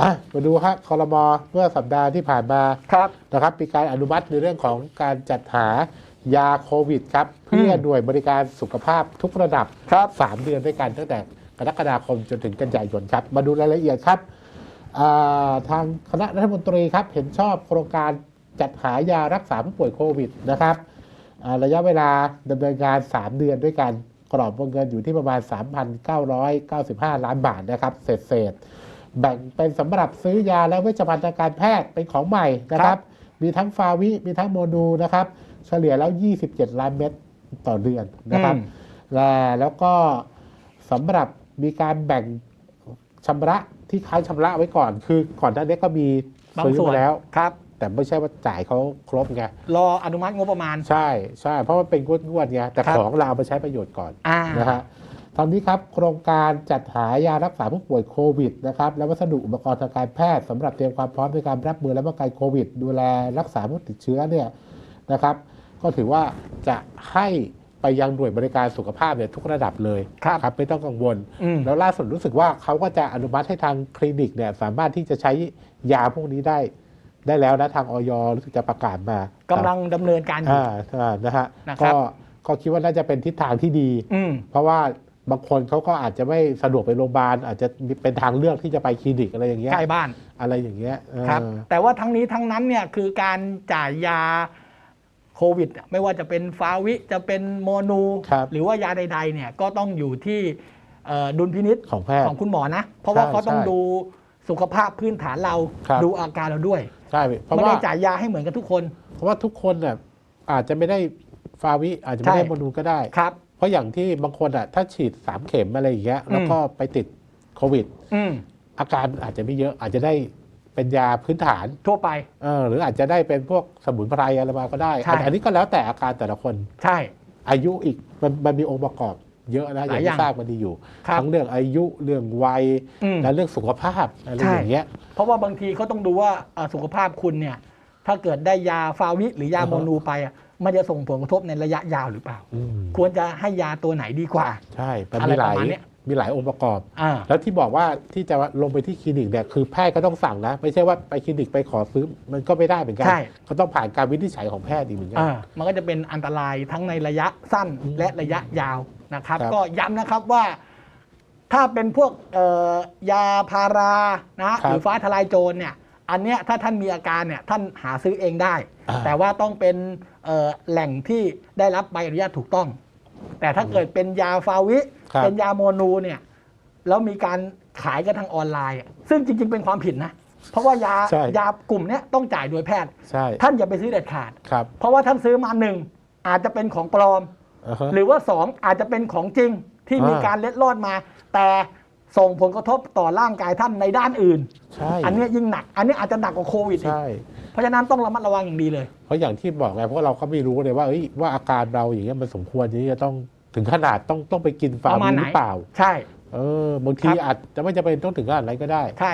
อะมาดูฮะคอรมอเมื่อสัปดาห์ที่ผ่านมาครับ นะครับมีการอนุมัติในเรื่องของการจัดหายาโควิดครับ เพื่อหน่วยบริการสุขภาพทุกระดับครับ3เดือนด้วยกันตั้งแต่กรกฎาคมจนถึงกันยายนครับ มาดูรายละเอียดครับอ่าทางคณะรัฐมนตรีครับ เห็นชอบโครงการจัดหายารักษาผู้ป่วยโควิดนะครับอ่าระยะเวลาดำเนินการ 3 เดือนด้วยกันกรอบวงเงินอยู่ที่ประมาณ 3,995 ล้านบาทนะครับเศษเศษๆ แบ่งเป็นสำหรับซื้อยาและเวชภัณฑ์ทางการแพทย์เป็นของใหม่นะครับ มีทั้งฟาวิมีทั้งโมนูนะครับ เฉลี่ยแล้ว 27 ล้านเม็ดต่อเดือนนะครับอืมและแล้วก็สำหรับมีการแบ่งชำระที่ค้างชำระไว้ก่อน คือก่อนหน้านี้ก็มีบางซื้อส่วนมาแล้วครับแต่ไม่ใช่ว่าจ่ายเขาครบไง รออนุมัติงบประมาณ ใช่ใช่เพราะว่าเป็นงวดๆไงแต่ครับของเราเอาไปใช้ประโยชน์ก่อนอ่านะฮะ ตอนนี้ครับโครงการจัดหายารักษาผู้ป่วยโควิดนะครับและวัสดุอุปกรณ์ทางการแพทย์สำหรับเตรียมความพร้อมในการรับมือและป้องกันโควิด ดูแลรักษาผู้ติดเชื้อเนี่ยนะครับ ก็ถือว่าจะให้ไปยังหน่วยบริการสุขภาพเนี่ยทุกระดับเลยครับครับไม่ต้องกังวลอืมแล้วล่าสุดรู้สึกว่าเขาก็จะอนุมัติให้ทางคลินิกเนี่ยสามารถที่จะใช้ยาพวกนี้ได้ ได้แล้วนะทางออยรู้สึกจะประกาศมากำลังดำเนินการอยู่อ่าอ่านะฮะนะครับก็ก็คิดว่าน่าจะเป็นทิศทางที่ดีอืมเพราะว่า บางคนเขาก็อาจจะไม่สะดวกไปโรงพยาบาล อาจจะมีเป็นทางเลือกที่จะไปคลินิกอะไรอย่างเงี้ยใกล้บ้านอะไรอย่างเงี้ยเออครับแต่ว่าทั้งนี้ทั้งนั้นเนี่ยคือการจ่ายยาโควิด ไม่ว่าจะเป็นฟาวิจะเป็นโมนูครับหรือว่ายาใดๆเนี่ยก็ต้องอยู่ที่เอ่อดุลพินิษของแพทย์ของคุณหมอนะ เพราะว่าใช่เขาต้องใช่ดูสุขภาพพื้นฐานเราครับดูอาการเราด้วยใช่เพราะไม่ว่าได้จ่ายยาให้เหมือนกันทุกคน เพราะว่าทุกคนน่ะอาจจะไม่ได้ฟาวิอาจจะไม่ได้ใช่โมนูก็ได้ครับ เพราะอย่างที่บางคนอะถ้าฉีดสามเข็มอะไรอย่างเงี้ยแล้วก็ไปติดโควิดอืมอาการอาจจะไม่เยอะอาจจะได้เป็นยาพื้นฐานทั่วไปเออหรืออาจจะได้เป็นพวกสมุนไพรอะไรมาก็ได้ใช่อันนี้ก็แล้วแต่อาการแต่ละคน ใช่ อายุอีกมันมันมีองค์ประกอบเยอะนะอหลาย่ายงอย่างที่ทราบมันดีอยู่ครับทั้งเรื่องอายุเรื่องวัยอืมและเรื่องสุขภาพอะไรใช่อย่างเงี้ย เพราะว่าบางทีเขาต้องดูว่าเอ่อสุขภาพคุณเนี่ย ถ้าเกิดได้ยาฟาวิหรือยาอ่าฮะโมนูไปอะ มันจะส่งผลกระทบในระยะยาวหรือเปล่าอืมควรจะให้ยาตัวไหนดีกว่า ใช่มันอะไรมีหลายประมาณเนี้ย มีหลายองค์ประกอบ อ่า แล้วที่บอกว่าที่จะลงไปที่คลินิกเนี่ยคือแพทย์ก็ต้องสั่งนะ ไม่ใช่ว่าไปคลินิกไปขอซื้อมันก็ไม่ได้เหมือนกัใช่ ก็ต้องผ่านการวินิจฉัยของแพทย์อีกเหมือนกั อ่ามันก็จะเป็นอันตรายทั้งในระยะสั้นอืมและระยะยาวนะครับ ครับ ก็ย้ำนะครับว่า ถ้าเป็นพวกเอ่อยาพารานะหรือฟ้าทลายโจรเนี่ย อันเนี้ยถ้าท่านมีอาการเนี่ยท่านหาซื้อเองได้ อ่า แต่ว่าต้องเป็นเอ่อแหล่งที่ได้รับใบอนุญาตถูกต้อง แต่ถ้าเกิดเป็นยาฟาวิ ครับ เป็นยาโมนูเนี่ยแล้วมีการขายกันทางออนไลน์อะซึ่งจริง ๆ เป็นความผิดนะ เพราะว่ายาใช่ ยากลุ่มเนี้ยต้องจ่ายโดยแพทย์ ใช่ท่านอย่าไปซื้อเด็ดขาด ครับเพราะว่าท่านซื้อมาหนึ่งอาจจะเป็นของปลอม อ่าฮะ หรือว่าสองอาจจะเป็นของจริงที่มีอ่า การเล็ดลอดมา แต่ ส่งผลกระทบต่อร่างกายท่านในด้านอื่น ใช่ อันเนี้ยยิ่งหนัก อันเนี้ยอาจจะหนักกว่าโควิดอีก ใช่ เพราะฉะนั้นต้องระมัดระวังอย่างดีเลย เพราะอย่างที่บอกไงเพราะเราก็ไม่รู้เลยว่าเอ้ยว่าอาการเราอย่างเงี้ยมันสมควรที่จะต้องถึงขนาดต้องต้องไปกินฟาประมาณวิไหน หรือเปล่า ใช่ เออบางทีครับ อาจจะไม่จำเป็นต้องถึงขนาดนั้นก็ได้ ใช่